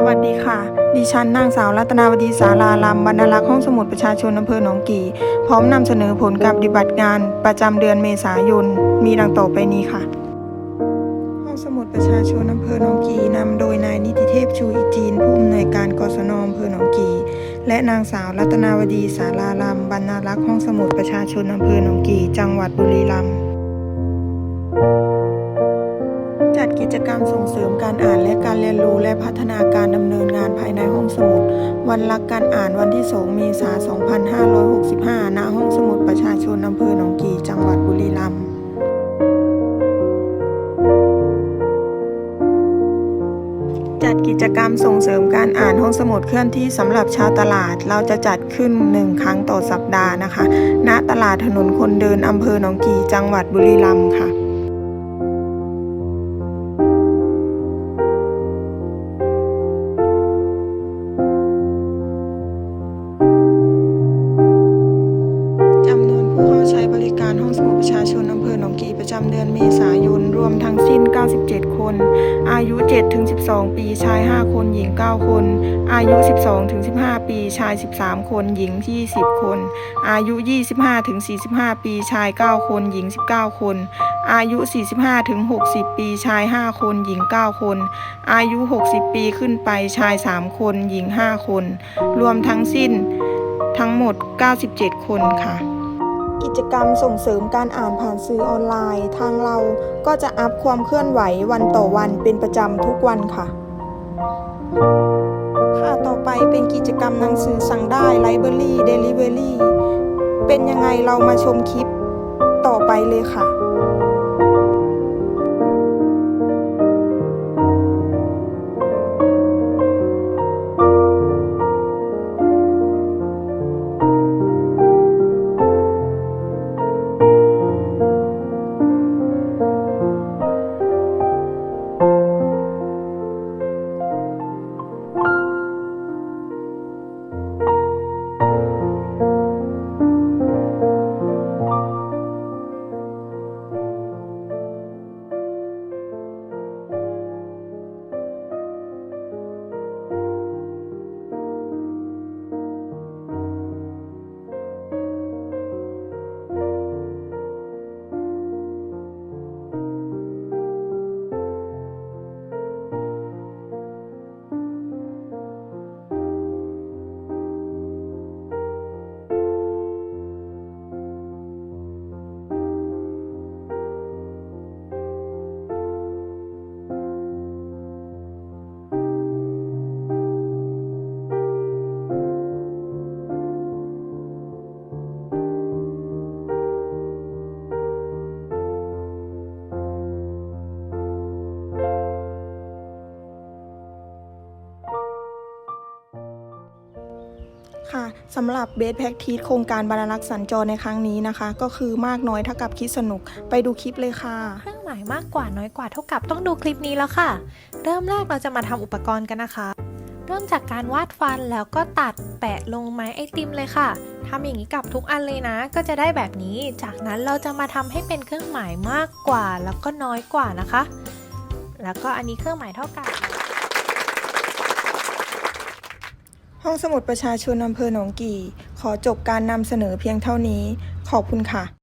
สวัสดีค่ะ ดิฉันนางสาวรัตนาวดีสาราลำบรรณารักษ์ห้องสมุดประชาชนอำเภอหนองกี่ พร้อมนำเสนอผลการปฏิบัติงานประจำเดือนเมษายน มีดังต่อไปนี้ค่ะ ห้องสมุดประชาชนอำเภอหนองกี่นำโดยนายนิติเทพชูอิจีนผู้อำนวยการกศนอำเภอหนองกี่ และนางสาวรัตนาวดีสาราลำบรรณารักษ์ห้องสมุดประชาชนอำเภอหนองกี่ จังหวัดบุรีรัมย์จัดกิจกรรมส่งเสริมการอ่าน รียนรู้และพัฒนาการดำเนินงานภายในห้องสมุด วันรักการอ่านวันที่ 2 เมษายน 2565 ณ ห้องสมุดประชาชนอำเภอหนองกี่ จังหวัดบุรีรัมย์จัดกิจกรรมส่งเสริมการอ่านห้องสมุดเคลื่อนที่สำหรับชาวตลาด เราจะจัดขึ้น 1 ครั้งต่อสัปดาห์นะคะ ณ ตลาดถนนคนเดินอำเภอหนองกี่ จังหวัดบุรีรัมย์ค่ะำเดือนเมษายน รวมทั้งสิ้น 97 คน อายุ 7-12 ปี ชาย 5 คน หญิง 9 คน อายุ 12-15 ปี ชาย 13 คน หญิง 20 คน อายุ 25-45 ปี ชาย 9 คน หญิง 19 คน อายุ 45-60 ปี ชาย 5 คน หญิง 9 คน อายุ 60 ปีขึ้นไป ชาย 3 คน หญิง 5 คน รวมทั้งสิ้นทั้งหมด 97 คนค่ะ กิจกรรมส่งเสริมการอ่านผ่านสื่อออนไลน์ ทางเราก็จะอัพความเคลื่อนไหววันต่อวันเป็นประจำทุกวันค่ะ ค่ะต่อไปเป็นกิจกรรมหนังสือสั่งได้ไลบรารีเดลิเวอรี่เป็นยังไงเรามาชมคลิปต่อไปเลยค่ะ ค่ะสำหรับเบสแพ็กทีโครงการบรรลักษ์สัญจรในครั้งนี้นะคะ ก็คือมากน้อยเท่ากับคิดสนุกไปดูคลิปเลยค่ะเครื่องหมายมากกว่าน้อยกว่าเท่ากับต้องดูคลิปนี้แล้วค่ะ เริ่มแรกเราจะมาทำอุปกรณ์กันนะคะ เริ่มจากการวาดฟันแล้วก็ตัดแปะลงไม้ไอติมเลยค่ะทำอย่างนี้กับทุกอันเลยนะ ก็จะได้แบบนี้ จากนั้นเราจะมาทำให้เป็นเครื่องหมายมากกว่า แล้วก็น้อยกว่านะคะ แล้วก็อันนี้เครื่องหมายเท่ากัน ห้องสมุดประชาชนอำเภอหนองกี่ ขอจบการนำเสนอเพียงเท่านี้ ขอบคุณค่ะ